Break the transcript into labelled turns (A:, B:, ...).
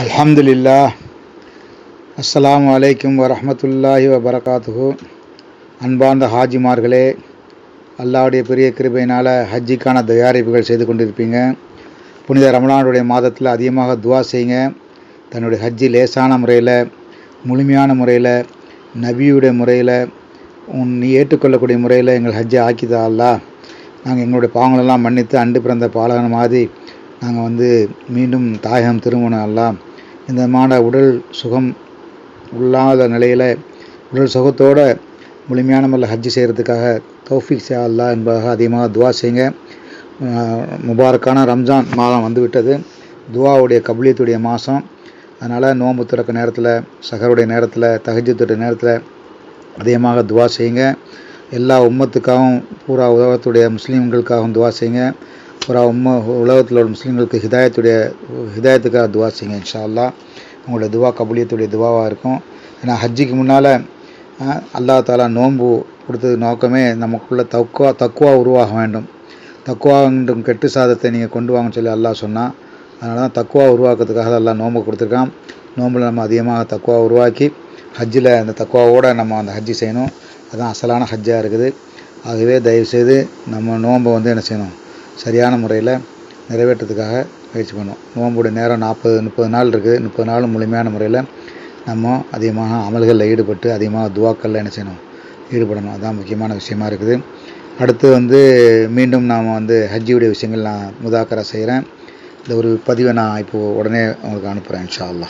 A: அல்ஹம்துலில்லா அஸ்லாம் அலைக்கும் வரமத்துல்லாஹி வபரகாத்துஹு அன்பார்ந்த ஹாஜிமார்களே அல்லாவுடைய பெரிய கிருபையினால் ஹஜ்ஜிக்கான தயாரிப்புகள் செய்து கொண்டிருப்பீங்க. புனித ரமலானுடைய மாதத்தில் அதிகமாக துவா செய்யுங்க. தன்னுடைய ஹஜ்ஜி லேசான முறையில் முழுமையான முறையில் நபியுடைய முறையில் உன் ஏற்றுக்கொள்ளக்கூடிய முறையில் எங்கள் ஹஜ்ஜை ஆக்கிதா அல்லா நாங்கள் எங்களுடைய பாவங்களெல்லாம் மன்னித்து அண்டு பிறந்த பாலகன் மாதிரி நாங்கள் வந்து மீண்டும் தாயகம் திருமணம் எல்லாம் இந்த மாட உடல் சுகம் உள்ளாத நிலையில் உடல் சுகத்தோடு முழுமையான முறையில் ஹஜ்ஜி செய்கிறதுக்காக தௌஃபிக் சே அல்லா என்பதாக அதிகமாக துவா செய்யுங்க. முபாரக்கான ரம்ஜான் மாதம் வந்துவிட்டது. துவாவுடைய கபலியத்துடைய மாதம். அதனால் நோம்பு திறக்க நேரத்தில் சகருடைய நேரத்தில் தகஜத்துடைய நேரத்தில் அதிகமாக துவா செய்யுங்க. எல்லா உம்மத்துக்காகவும் பூரா உலகத்துடைய முஸ்லீம்களுக்காகவும் துவா செய்யுங்க. பூரா உம்ம உலகத்தில் உள்ள முஸ்லீம்களுக்கு ஹிதாயத்துடைய ஹிதாயத்துக்காக துவா செய்யுங்க இன்ஷா அல்லா உங்களுடைய துவா கபூலியத்துடைய துவாவாக இருக்கும். ஏன்னா ஹஜ்ஜிக்கு முன்னால் அல்லாஹ் தாலா நோன்பு கொடுத்தது நோக்கமே நமக்குள்ள தக்குவா தக்குவா உருவாக வேண்டும். தக்குவா என்றும் கெட்டு சாதத்தை நீங்கள் கொண்டு வாங்கன்னு சொல்லி அல்லா சொன்னான் அதனால தான் தக்குவா உருவாக்குறதுக்காக எல்லாம் நோன்பு கொடுத்துருக்கான். நோம்பில் நம்ம அதிகமாக தக்குவா உருவாக்கி ஹஜ்ஜில் அந்த தக்குவாவோடு நம்ம அந்த ஹஜ்ஜி செய்யணும். அதுதான் அசலான ஹஜ்ஜாக இருக்குது. ஆகவே தயவுசெய்து நம்ம நோன்பை வந்து என்ன செய்யணும்? சரியான முறையில் நிறைவேற்றத்துக்காக முயற்சி பண்ணணும் நோன்புடைய நேரம் நாற்பது முப்பது நாள் இருக்குது முப்பது நாள் முழுமையான முறையில் நம்ம அதிகமாக அமல்களில் ஈடுபட்டு அதிகமாக துவாக்களில் என்ன செய்யணும்? ஈடுபடணும். அதுதான் முக்கியமான விஷயமா இருக்குது. அடுத்து வந்து மீண்டும் நாம் வந்து ஹஜ்ஜியுடைய விஷயங்கள் நான் முதாக்கரை செய்கிறேன் இந்த ஒரு பதிவை நான் இப்போது உடனே உங்களுக்கு அனுப்புகிறேன் இன்ஷா அல்லா